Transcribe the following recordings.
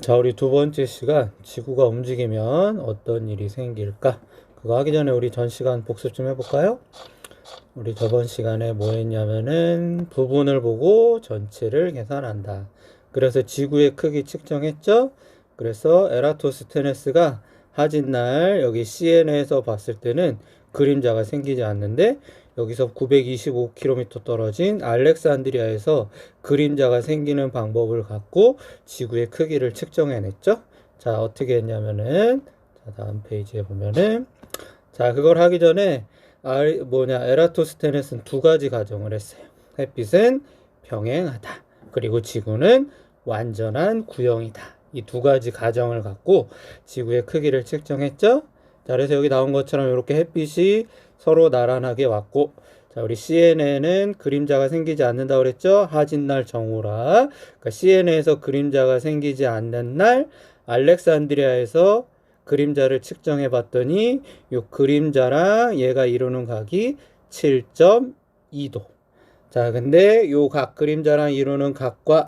자, 우리 두 번째 시간 지구가 움직이면 어떤 일이 생길까? 그거 하기 전에 우리 전 시간 복습 좀 해볼까요? 우리 저번 시간에 뭐 했냐면은 부분을 보고 전체를 계산한다. 그래서 지구의 크기 측정했죠? 그래서 에라토스테네스가 하진 날 여기 CN에서 봤을 때는 그림자가 생기지 않는데 여기서 925km 떨어진 알렉산드리아에서 그림자가 생기는 방법을 갖고 지구의 크기를 측정해냈죠. 자, 어떻게 했냐면은 자, 다음 페이지에 보면은 자, 그걸 하기 전에 아, 뭐냐 에라토스테네스는 두 가지 가정을 했어요. 햇빛은 평행하다. 그리고 지구는 완전한 구형이다. 이 두 가지 가정을 갖고 지구의 크기를 측정했죠. 자, 그래서 여기 나온 것처럼 이렇게 햇빛이 서로 나란하게 왔고, 자, 우리 CNN은 그림자가 생기지 않는다 그랬죠? 하진 날 정오라. 그러니까 CNN에서 그림자가 생기지 않는 날 알렉산드리아에서 그림자를 측정해 봤더니 요 그림자랑 얘가 이루는 각이 7.2도. 자, 근데 요 각 그림자랑 이루는 각과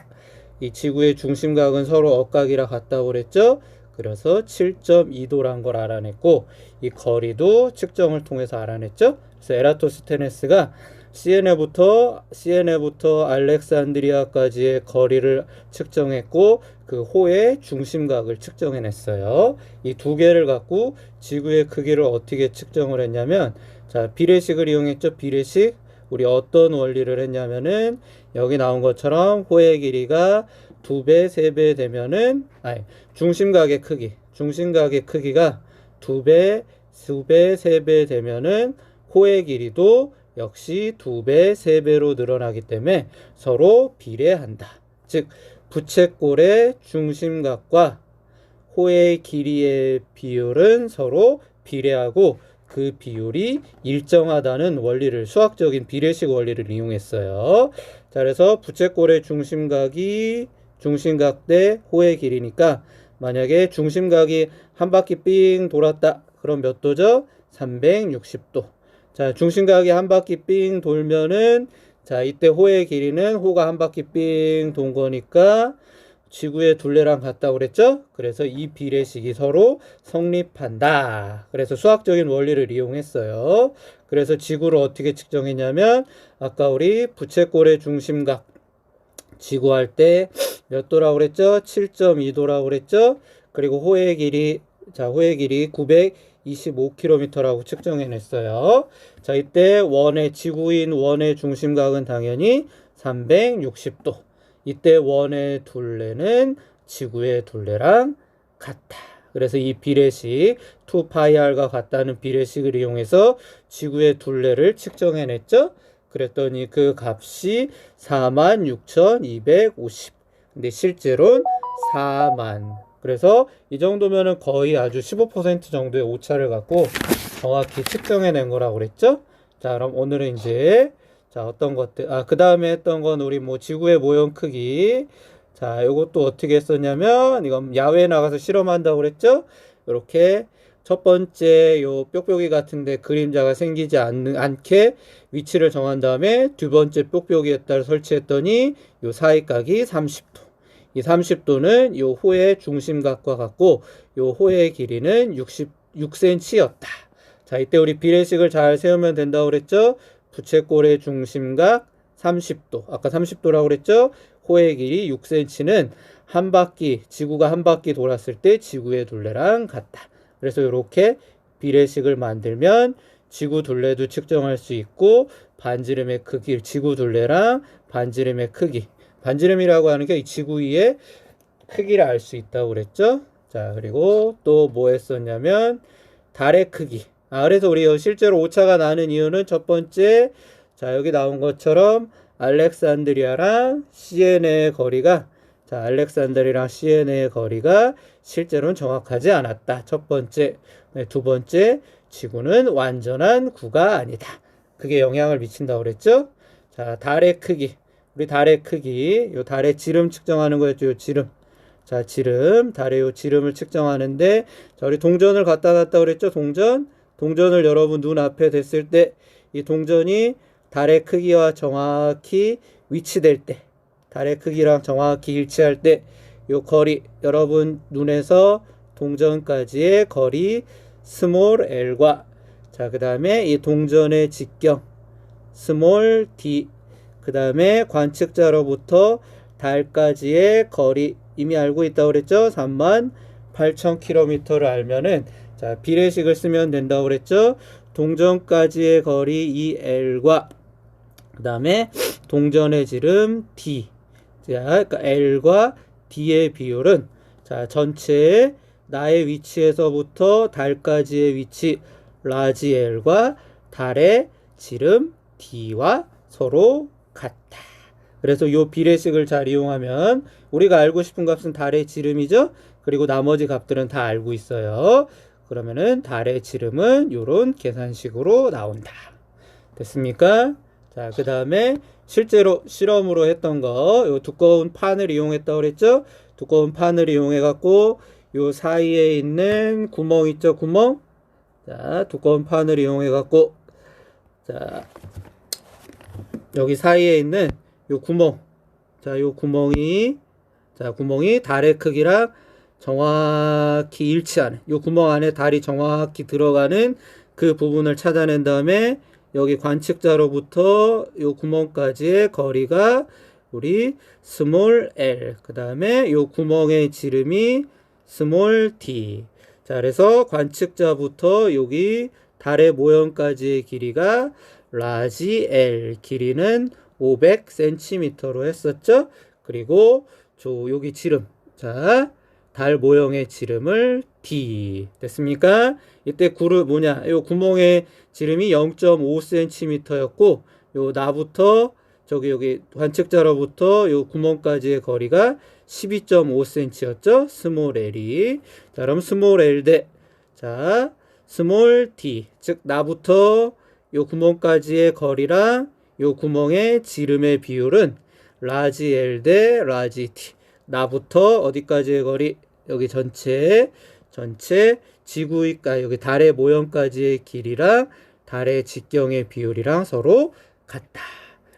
이 지구의 중심각은 서로 억각이라 같다고 그랬죠? 그래서 7.2도란 걸 알아냈고 이 거리도 측정을 통해서 알아냈죠. 그래서 에라토스테네스가 CNA부터 CNA부터 알렉산드리아까지의 거리를 측정했고 그 호의 중심각을 측정해냈어요. 이 두 개를 갖고 지구의 크기를 어떻게 측정을 했냐면 자 비례식을 이용했죠. 비례식 우리 어떤 원리를 했냐면은 여기 나온 것처럼 호의 길이가 두 배, 세 배 되면은 아니 중심각의 크기, 중심각의 크기가 두 배, 두 배, 세 배 되면은 호의 길이도 역시 두 배, 세 배로 늘어나기 때문에 서로 비례한다. 즉 부채꼴의 중심각과 호의 길이의 비율은 서로 비례하고 그 비율이 일정하다는 원리를 수학적인 비례식 원리를 이용했어요. 자, 그래서 부채꼴의 중심각이 중심각 대 호의 길이니까 만약에 중심각이 한 바퀴 삥 돌았다. 그럼 몇 도죠? 360도. 자, 중심각이 한 바퀴 삥 돌면은 자, 이때 호의 길이는 호가 한 바퀴 삥 돈 거니까 지구의 둘레랑 같다고 그랬죠? 그래서 이 비례식이 서로 성립한다. 그래서 수학적인 원리를 이용했어요. 그래서 지구를 어떻게 측정했냐면 아까 우리 부채꼴의 중심각 지구할 때 몇 도라고 그랬죠? 7.2도라고 그랬죠? 그리고 호의 길이 자, 호의 길이 925km라고 측정해 냈어요. 자, 이때 원의 지구인 원의 중심각은 당연히 360도. 이때 원의 둘레는 지구의 둘레랑 같다. 그래서 이 비례식 2파이r과 같다는 비례식을 이용해서 지구의 둘레를 측정해 냈죠. 그랬더니 그 값이 46,250. 근데 실제로는 4만. 그래서 이 정도면은 거의 아주 15% 정도의 오차를 갖고 정확히 측정해 낸 거라고 그랬죠. 자, 그럼 오늘은 이제 자, 어떤 것들, 아, 그 다음에 했던 건 우리 뭐 지구의 모형 크기. 자, 요것도 어떻게 했었냐면, 이건 야외에 나가서 실험한다고 그랬죠? 이렇게 첫 번째 요 뾱뾱이 같은데 그림자가 생기지 않는, 않게 위치를 정한 다음에 두 번째 뾱뾱이에다 설치했더니 요 사이각이 30도. 이 30도는 요 호의 중심각과 같고 요 호의 길이는 66cm였다. 자, 이때 우리 비례식을 잘 세우면 된다고 그랬죠? 부채꼴의 중심각 30도. 아까 30도라고 그랬죠? 호의 길이 6cm는 한 바퀴, 지구가 한 바퀴 돌았을 때 지구의 둘레랑 같다. 그래서 이렇게 비례식을 만들면 지구 둘레도 측정할 수 있고 반지름의 크기, 지구 둘레랑 반지름의 크기. 반지름이라고 하는 게 이 지구 위의 크기를 알 수 있다고 그랬죠? 자, 그리고 또 뭐 했었냐면 달의 크기. 아, 그래서 우리 실제로 오차가 나는 이유는 첫 번째, 자, 여기 나온 것처럼 알렉산드리아랑 시에네의 거리가, 자, 알렉산드리아랑 시에네의 거리가 실제로는 정확하지 않았다. 첫 번째. 네, 두 번째, 지구는 완전한 구가 아니다. 그게 영향을 미친다고 그랬죠? 자, 달의 크기. 우리 달의 크기, 요 달의 지름 측정하는 거였죠, 요 지름. 자, 지름, 달의 요 지름을 측정하는데, 자, 우리 동전을 갖다 놨다 그랬죠, 동전? 동전을 여러분 눈앞에 댔을 때 이 동전이 달의 크기와 정확히 위치될 때 달의 크기랑 정확히 일치할 때 요 거리 여러분 눈에서 동전까지의 거리 스몰 l과 자, 그 다음에 이 동전의 직경 스몰 d 그 다음에 관측자로부터 달까지의 거리 이미 알고 있다고 그랬죠? 3만 8천 킬로미터를 알면은 자, 비례식을 쓰면 된다고 그랬죠? 동전까지의 거리 이 l과 그 다음에 동전의 지름 d 자, 그러니까 l과 d의 비율은 자, 전체의 나의 위치에서부터 달까지의 위치 라지 l과 달의 지름 d와 서로 같다. 그래서 이 비례식을 잘 이용하면 우리가 알고 싶은 값은 달의 지름이죠. 그리고 나머지 값들은 다 알고 있어요. 그러면은 달의 지름은 이런 계산식으로 나온다. 됐습니까? 자, 그 다음에 실제로 실험으로 했던 거, 요 두꺼운 판을 이용했다고 그랬죠? 두꺼운 판을 이용해 갖고 요 사이에 있는 구멍 있죠? 구멍? 자, 두꺼운 판을 이용해 갖고 자, 여기 사이에 있는 요 구멍. 자, 요 구멍이 자, 구멍이 달의 크기랑 정확히 일치하는 요 구멍 안에 달이 정확히 들어가는 그 부분을 찾아낸 다음에 여기 관측자로부터 요 구멍까지의 거리가 우리 스몰 l 그 다음에 요 구멍의 지름이 스몰 d. 자 그래서 관측자부터 여기 달의 모형까지의 길이가 라지 l 길이는 500cm로 했었죠? 그리고 저 여기 지름. 자 달 모형의 지름을 D. 됐습니까? 이때 구르 뭐냐? 요 구멍의 지름이 0.5cm였고 요 나부터 저기 여기 관측자로부터 요 구멍까지의 거리가 12.5cm였죠. 스몰 l이. 자 그럼 스몰 l 대자 스몰 d 즉 나부터 요 구멍까지의 거리랑 요 구멍의 지름의 비율은 라지 l 대 라지 t 나부터 어디까지의 거리 여기 전체 전체 지구가 여기 달의 모형까지의 길이랑 달의 직경의 비율이랑 서로 같다.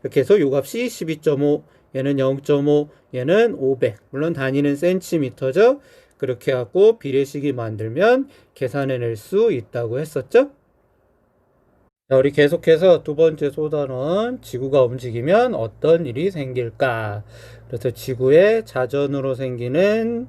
이렇게 해서 요 값이 12.5 얘는 0.5 얘는 500 물론 단위는 센티미터죠. 그렇게 하고 비례식이 만들면 계산해낼 수 있다고 했었죠. 자, 우리 계속해서 두 번째 소단원 지구가 움직이면 어떤 일이 생길까? 그래서 지구의 자전으로 생기는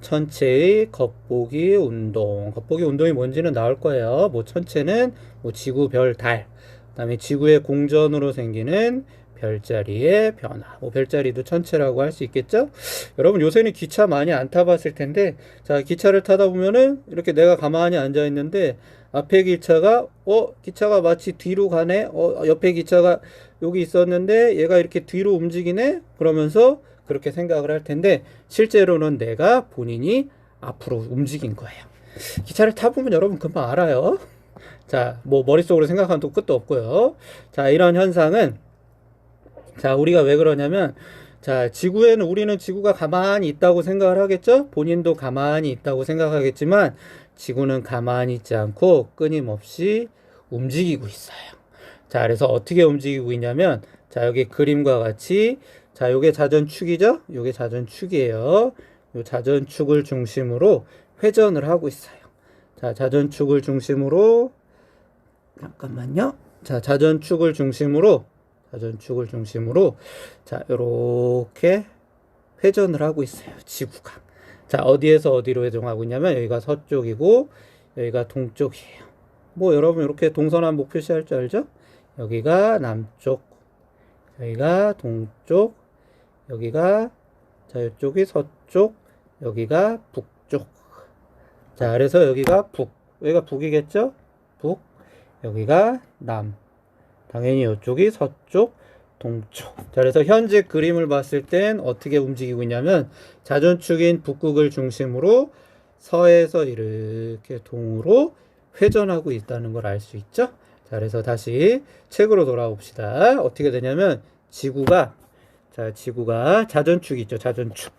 천체의 겉보기 운동. 겉보기 운동이 뭔지는 나올 거예요. 뭐 천체는 뭐 지구, 별, 달. 그다음에 지구의 공전으로 생기는 별자리의 변화. 뭐 별자리도 천체라고 할 수 있겠죠? 여러분 요새는 기차 많이 안 타봤을 텐데 자 기차를 타다 보면은 이렇게 내가 가만히 앉아 있는데 앞에 기차가 어 기차가 마치 뒤로 가네. 어 옆에 기차가 여기 있었는데 얘가 이렇게 뒤로 움직이네. 그러면서 그렇게 생각을 할 텐데 실제로는 내가 본인이 앞으로 움직인 거예요. 기차를 타보면 여러분 금방 알아요. 자, 뭐 머릿속으로 생각하면 또 끝도 없고요. 자, 이런 현상은 자, 우리가 왜 그러냐면 자, 지구에는 우리는 지구가 가만히 있다고 생각을 하겠죠? 본인도 가만히 있다고 생각하겠지만 지구는 가만히 있지 않고 끊임없이 움직이고 있어요. 자, 그래서 어떻게 움직이고 있냐면 자, 여기 그림과 같이 자, 요게 자전축이죠? 요게 자전축이에요. 요 자전축을 중심으로 회전을 하고 있어요. 자, 자전축을 중심으로 잠깐만요. 자, 자전축을 중심으로 자전축을 중심으로 자, 요렇게 회전을 하고 있어요. 지구가. 자, 어디에서 어디로 회전하고 있냐면 여기가 서쪽이고 여기가 동쪽이에요. 뭐 여러분 이렇게 동서남북 표시할 줄 알죠? 여기가 남쪽, 여기가 동쪽, 여기가 자 이쪽이 서쪽, 여기가 북쪽. 자, 그래서 여기가 북, 여기가 북이겠죠? 북, 여기가 남. 당연히 이쪽이 서쪽, 동쪽. 자, 그래서 현재 그림을 봤을 땐 어떻게 움직이고 있냐면 자전축인 북극을 중심으로 서에서 이렇게 동으로 회전하고 있다는 걸 알 수 있죠? 자, 그래서 다시 책으로 돌아옵시다. 어떻게 되냐면 지구가 자, 지구가 자전축 있죠? 자전축.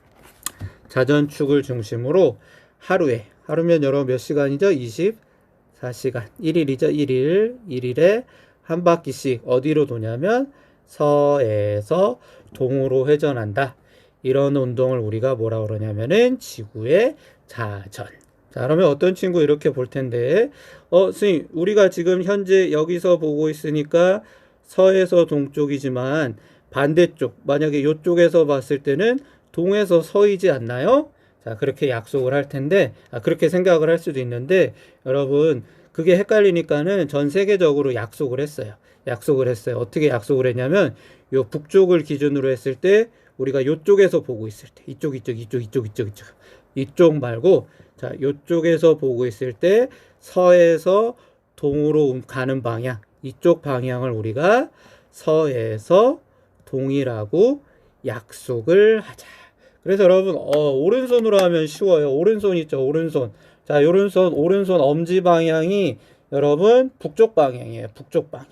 자전축을 중심으로 하루에 하루면 여러 몇 시간이죠? 24시간. 1일이죠? 1일. 1일에 한 바퀴씩 어디로 도냐면 서에서 동으로 회전한다. 이런 운동을 우리가 뭐라 그러냐면은 지구의 자전. 자, 그러면 어떤 친구 이렇게 볼 텐데, 어, 선생님, 우리가 지금 현재 여기서 보고 있으니까 서에서 동쪽이지만 반대쪽, 만약에 이쪽에서 봤을 때는 동에서 서이지 않나요? 자, 그렇게 약속을 할 텐데, 아, 그렇게 생각을 할 수도 있는데, 여러분, 그게 헷갈리니까는 전 세계적으로 약속을 했어요. 약속을 했어요. 어떻게 약속을 했냐면, 요 북쪽을 기준으로 했을 때, 우리가 요쪽에서 보고 있을 때, 이쪽, 이쪽, 이쪽, 이쪽, 이쪽, 이쪽, 이쪽 말고, 자, 요쪽에서 보고 있을 때, 서에서 동으로 가는 방향, 이쪽 방향을 우리가 서에서 동이라고 약속을 하자. 그래서 여러분, 어, 오른손으로 하면 쉬워요. 오른손 있죠, 오른손. 자, 오른손, 오른손 엄지 방향이 여러분, 북쪽 방향이에요. 북쪽 방향.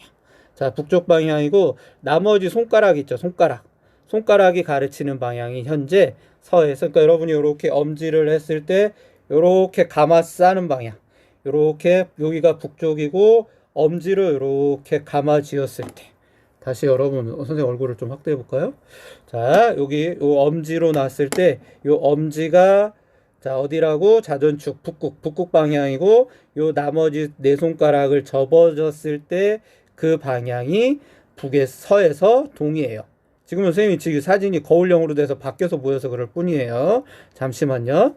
자, 북쪽 방향이고, 나머지 손가락 있죠, 손가락. 손가락이 가르치는 방향이 현재 서에서, 그러니까 여러분이 이렇게 엄지를 했을 때, 이렇게 감아 싸는 방향. 이렇게 여기가 북쪽이고, 엄지를 이렇게 감아 쥐었을 때. 다시 여러분 어, 선생님 얼굴을 좀 확대해 볼까요? 자 여기 요 엄지로 놨을 때 요 엄지가 자 어디라고 자전축 북극 북극 방향이고 요 나머지 네 손가락을 접어졌을 때 그 방향이 북에 서에서 동이에요. 지금은 선생님이 지금 사진이 거울형으로 돼서 바뀌어서 보여서 그럴 뿐이에요. 잠시만요.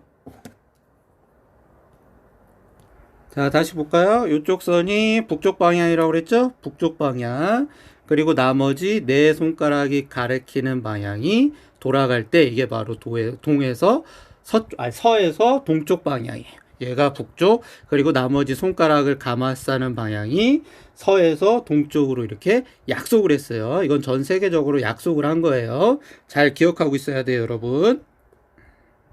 자, 다시 볼까요? 이쪽 선이 북쪽 방향이라고 그랬죠? 북쪽 방향. 그리고 나머지 네 손가락이 가리키는 방향이 돌아갈 때 이게 바로 도에, 동에서 서, 아니, 서에서 동쪽 방향이에요. 얘가 북쪽, 그리고 나머지 손가락을 감아 싸는 방향이 서에서 동쪽으로 이렇게 약속을 했어요. 이건 전 세계적으로 약속을 한 거예요. 잘 기억하고 있어야 돼요, 여러분.